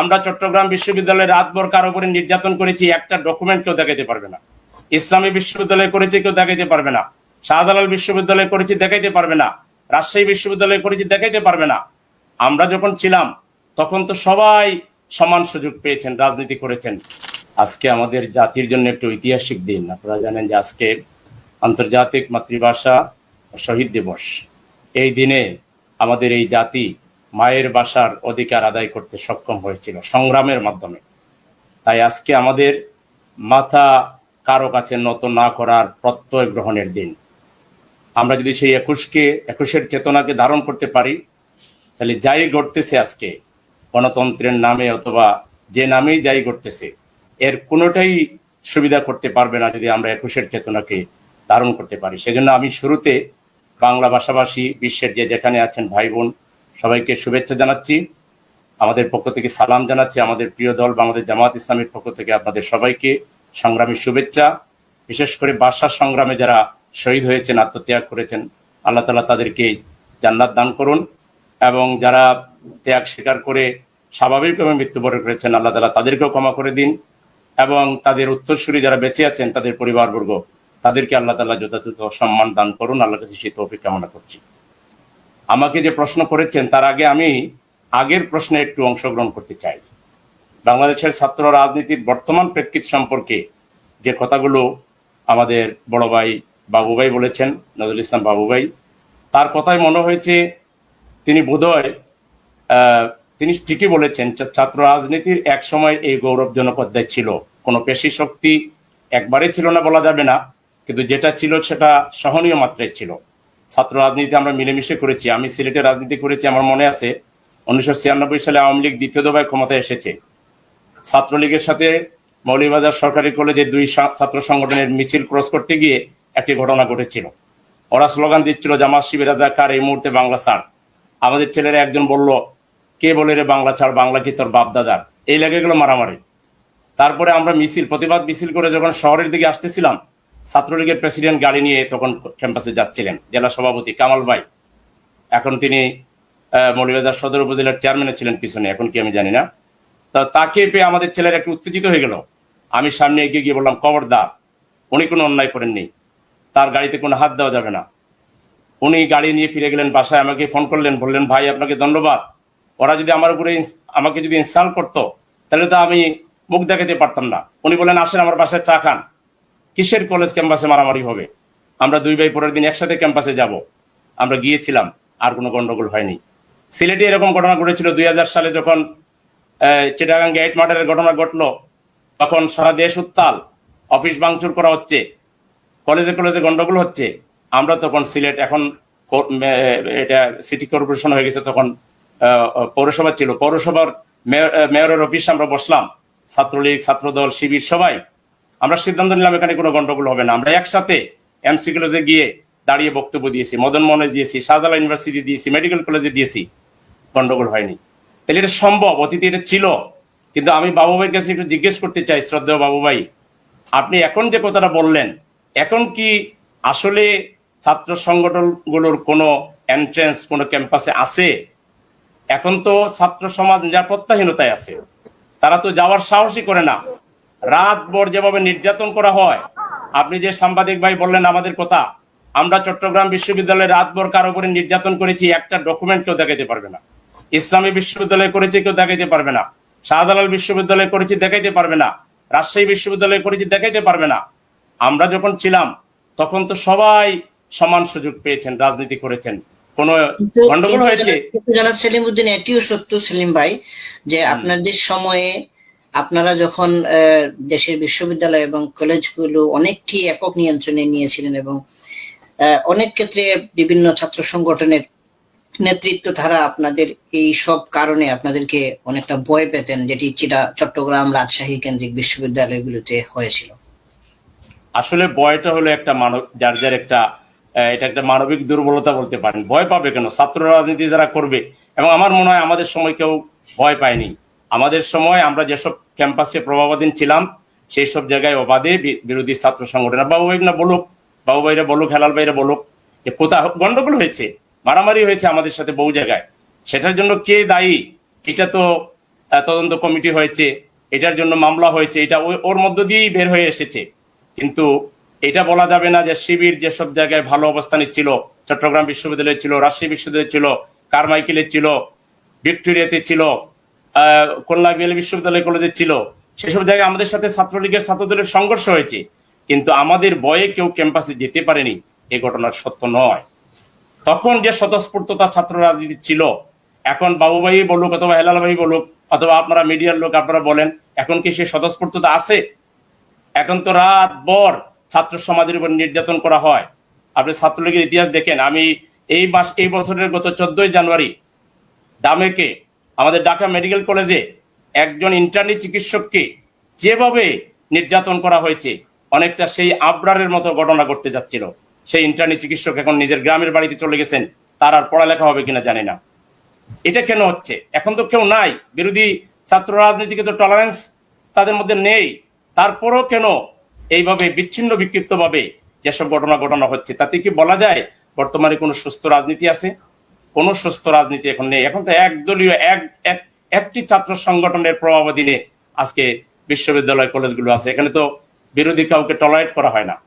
আমরা চট্টগ্রাম বিশ্ববিদ্যালয়ে রাতভর কারও উপরে নির্যাতন করেছি, একটা ডকুমেন্ট কেউ দেখাইতে পারবে না। ইসলামী বিশ্ববিদ্যালয়ে করেছি কেউ দেখাইতে পারবে না। শাহজালাল বিশ্ববিদ্যালয়ে করেছি দেখাইতে পারবে না। রাজশাহী বিশ্ববিদ্যালয়ে করেছি দেখাইতে পারবে না। আমরা যখন ছিলাম, তখন তো সবাই সমান সুযোগ পেয়েছেন, রাজনীতি করেছেন। আজকে আমাদের জাতির জন্য একটু ঐতিহাসিক দিন। আপনারা জানেন যে আজকে আন্তর্জাতিক মাতৃভাষা শহীদ দিবস। এই দিনে আমাদের এই জাতি মায়ের বাসার অধিকার আদায় করতে সক্ষম হয়েছিল সংগ্রামের মাধ্যমে। তাই আজকে আমাদের মাথা কারও কাছে নত না করার প্রত্যয় গ্রহণের দিন। আমরা যদি সেই একুশকে, একুশের চেতনাকে ধারণ করতে পারি, তাহলে যাই ঘটতেছে আজকে, গণতন্ত্রের নামে অথবা যে নামেই যাই ঘটতেছে, এর কোনোটাই সুবিধা করতে পারবে না যদি আমরা একুশের চেতনাকে ধারণ করতে পারি। সেজন্য আমি শুরুতে বাংলা ভাষাভাষী বিশ্বের যে যেখানে আছেন ভাই বোন সবাইকে শুভেচ্ছা জানাচ্ছি। আমাদের পক্ষ থেকে সালাম জানাচ্ছি আমাদের প্রিয় দল বাংলাদেশ জামাত ইসলামের পক্ষ থেকে আপনাদের সবাইকে সংগ্রামী শুভেচ্ছা। বিশেষ করে বাসার সংগ্রামে যারা শহীদ হয়েছেন, আত্মত্যাগ করেছেন, আল্লাহ তালা তাদেরকে জান্নাত দান করুন এবং যারা ত্যাগ স্বীকার করে স্বাভাবিকভাবে মৃত্যুবরণ করেছেন, আল্লাহ তালা তাদেরকেও ক্ষমা করে দিন এবং তাদের উত্তরসূরি যারা বেঁচে আছেন, তাদের পরিবারবর্গ, তাদেরকে আল্লাহ তালা যথাযথ সম্মান দান করুন। আল্লাহ কাছে সেই তৌফিক কামনা করছি। আমাকে যে প্রশ্ন করেছেন, তার আগে আমি আগের প্রশ্নে একটু অংশগ্রহণ করতে চাই। বাংলাদেশের ছাত্র রাজনীতির বর্তমান প্রেক্ষিত সম্পর্কে যে কথাগুলো আমাদের বড় ভাই বাবু ভাই বলেছেন, নজরুল ইসলাম বাবু ভাই তার কথায় মনে হয়েছে তিনি বোধহয় তিনি ঠিকই বলেছেন ছাত্র রাজনীতির এক সময় এই গৌরবজনক অধ্যায় ছিল। কোনো পেশি শক্তি একবারে ছিল না বলা যাবে না, কিন্তু যেটা ছিল সেটা সহনীয় মাত্রায় ছিল। ছাত্র রাজনীতি আমরা মিলেমিশে করেছি, আমি সিলেটে রাজনীতি করেছি, আমার মনে আছে, উনিশশো ছিয়ানব্বই সালে আওয়ামী লীগ দ্বিতীয় দফায় ক্ষমতায় এসেছে। ছাত্রলীগের সাথে মৌলিবাজার সরকারি কলেজে দুই ছাত্র সংগঠনের মিছিল ক্রস করতে গিয়ে একটি ঘটনা ঘটেছিল। ওরা স্লোগান দিচ্ছিল, জামাত শিবির রাজাকার এই মুহূর্তে বাংলা ছাড়। আমাদের ছেলেরা একজন বলল, কে বলে রে বাংলা ছাড়? বাংলা কি তোর বাপ দাদার এই লেগে গেল মারামারি। তারপরে আমরা মিছিল, প্রতিবাদ মিছিল করে যখন শহরের দিকে আসতেছিলাম ছাত্রলীগের প্রেসিডেন্ট গাড়ি নিয়ে তখন ক্যাম্পাসে যাচ্ছিলেন জেলা সভাপতি কামাল ভাই। এখন তিনি আহ, মৌলভীবাজার সদর উপজেলার চেয়ারম্যানের ছিলেন পিছনে এখন কি আমি জানি না। তা তাকে পেয়ে আমাদের ছেলেরা একটু উত্তেজিত হয়ে গেল। আমি সামনে এগিয়ে গিয়ে বললাম খবরদার উনি কোনো অন্যায় করেননি। তার গাড়িতে কোনো হাত দেওয়া যাবে না। উনি গাড়ি নিয়ে ফিরে গেলেন বাসায় আমাকে ফোন করলেন বললেন ভাই আপনাকে ধন্যবাদ। ওরা যদি আমার উপরে আমাকে যদি ইনস্টল করতো তাহলে তো আমি মুখ দেখাতে পারতাম না। উনি বললেন আসেন আমার বাসায় চা খান। কিসের কলেজ ক্যাম্পাসে মারামারি হবে? আমরা দুই ভাই পরের দিন একসাথে ক্যাম্পাসে যাব। আমরা গিয়েছিলাম, আর কোনো গন্ডগোল হয়নি। সিলেটে এরকম ঘটনা ঘটেছিল দুই হাজার সালে যখন চিটাগাং গেট মার্ডারের ঘটনা ঘটলো, তখন সারা দেশ উত্তাল, অফিস ভাঙচুর করা হচ্ছে কলেজে কলেজে গন্ডগোল হচ্ছে। আমরা তখন সিলেট, এখন এটা সিটি কর্পোরেশন হয়ে গেছে তখন পৌরসভা ছিল। পৌরসভার মেয়র মেয়রের অফিসে আমরা বসলাম। ছাত্রলীগ, ছাত্রদল, শিবির সবাই আমরা সিদ্ধান্ত নিলাম এখানে কোনো গন্ডগোল হবে না। আমরা একসাথে এমসি কলেজে গিয়ে দাঁড়িয়ে বক্তব্য দিয়েছি, মদন মোহনে দিয়েছি শাহজালা ইউনিভার্সিটি দিয়েছি মেডিকেল কলেজে দিয়েছি। গন্ডগোল হয়নি। তাহলে এটা সম্ভব? অতীতে এটা ছিল। কিন্তু আমি বাবু ভাইয়ের কাছে একটু জিজ্ঞেস করতে চাই, শ্রদ্ধেয় বাবু ভাই আপনি এখন যে কথাটা বললেন, এখন কি আসলে ছাত্র সংগঠনগুলোর কোনো এন্ট্রেন্স কোনো ক্যাম্পাসে আছে? এখন তো ছাত্র সমাজ নিরাপত্তাহীনতায় আছে। তারা তো যাওয়ার সাহসই করে না। রাত ভর যেভাবে নির্যাতন করা হয় আপনি যে সাংবাদিক ভাই বললেন আমাদের কথা আমরা চট্টগ্রাম বিশ্ববিদ্যালয়ে রাত ভর কারও উপরে নির্যাতন করেছি একটা ডকুমেন্ট কেউ দেখাইতে পারবে না। ইসলামী বিশ্ববিদ্যালয়ে করেছি কেউ দেখাইতে পারবে না। শাহজালাল বিশ্ববিদ্যালয়ে করেছি দেখাইতে পারবে না। রাজশাহী বিশ্ববিদ্যালয়ে করেছি দেখাইতে পারবে না। আমরা যখন ছিলাম তখন তো সবাই সমান সুযোগ পেয়েছেন রাজনীতি করেছেন। কোন গন্ডগোল হয়েছে? জনাব- সেলিম উদ্দিন এটিও সত্য সেলিম ভাই যে আপনাদের সময়ে আপনারা যখন দেশের বিশ্ববিদ্যালয় এবং কলেজগুলো অনেকটি একক নিয়ন্ত্রণে নিয়েছিলেন এবং অনেক ক্ষেত্রে বিভিন্ন ছাত্র সংগঠনের নেতৃত্ব ধারা আপনাদের এই সব কারণে আপনাদেরকে অনেকটা ভয় পেতেন যেটি চিটা চট্টগ্রাম রাজশাহী কেন্দ্রিক বিশ্ববিদ্যালয়গুলোতে হয়েছিল। আসলে ভয়টা হলো একটা মানব, যার যার একটা এটা একটা মানবিক দুর্বলতা বলতে পারেন। ভয় পাবে কেন? ছাত্র রাজনীতি যারা করবে, এবং আমার মনে হয় আমাদের সময় কেউ ভয় পায়নি। আমাদের সময় আমরা যেসব ক্যাম্পাসে প্রভাবাধীন ছিলাম, সেই সব জায়গায় অবাধে বিরোধী ছাত্র সংগঠন বাবু ভাই না বলুক, বাবু ভাইরা বলুক, হেলাল ভাইরা বলুক, যে কোথা গন্ডগোল হয়েছে, মারামারি হয়েছে আমাদের সাথে বহু জায়গায়। সেটার জন্য কে দায়ী? এটা তো তদন্ত কমিটি হয়েছে, এটার জন্য মামলা হয়েছে, এটা ওর মধ্য দিয়েই বের হয়ে এসেছে। কিন্তু এটা বলা যাবে না যে শিবির যেসব জায়গায় ভালো অবস্থানে ছিল, চট্টগ্রাম বিশ্ববিদ্যালয় ছিল, রাজশাহী বিশ্ববিদ্যালয় ছিল, কারমাইকেলে ছিল, ভিক্টোরিয়াতে ছিল খুলনা বিএল বিশ্ববিদ্যালয় কলেজে ছিল। সেসব জায়গায় আমাদের সাথে ছাত্রলীগের ছাত্রদলের সংঘর্ষ হয়েছে। কিন্তু আমাদের বয়ে কেউ ক্যাম্পাসে যেতে পারেনি। এ ঘটনার সত্য নয়। তখন যে স্বতঃস্ফূর্ততা ছাত্র রাজনীতি ছিল, এখন বাবু ভাই বলুক অথবা হেলাল ভাই বলুক, অথবা আপনারা মিডিয়ার লোক আপনারা বলেন, এখন কি সেই স্বতঃস্ফূর্ততা আছে? এখন তো রাত ভর ছাত্র সমাজের উপর নির্যাতন করা হয়। আপনি ছাত্রলীগের ইতিহাস দেখেন, আমি এই মাস, এই বছরের গত চোদ্দই জানুয়ারি ডামেকে আমাদের ঢাকা মেডিকেল কলেজে একজন ইন্টার্নি চিকিৎসককে যেভাবে নির্যাতন করা হয়েছে, অনেকটা সেই আবরারের মতো ঘটনা ঘটতে যাচ্ছিল। সেই ইন্টার্নি চিকিৎসক এখন নিজের গ্রামের বাড়িতে চলে গেছেন, তার আর পড়ালেখা হবে কিনা জানি না। এটা কেন হচ্ছে? এখন তো কেউ নাই। বিরোধী ছাত্র রাজনীতিকে তো টলারেন্স তাদের মধ্যে নেই। তারপরও কেন এইভাবে বিচ্ছিন্ন বিক্ষিপ্ত ভাবে যেসব ঘটনা ঘটনা হচ্ছে, তাতে কি বলা যায় বর্তমানে কোনো সুস্থ রাজনীতি আছে? কোনো সুস্থ রাজনীতি এখন নেই। এখন তো একদলীয়, এক, এক- একটি ছাত্র সংগঠনের প্রভাবাধীনে আজকে বিশ্ববিদ্যালয় কলেজগুলো আছে। এখানে তো বিরোধী কাউকে টলারেট করা হয় না।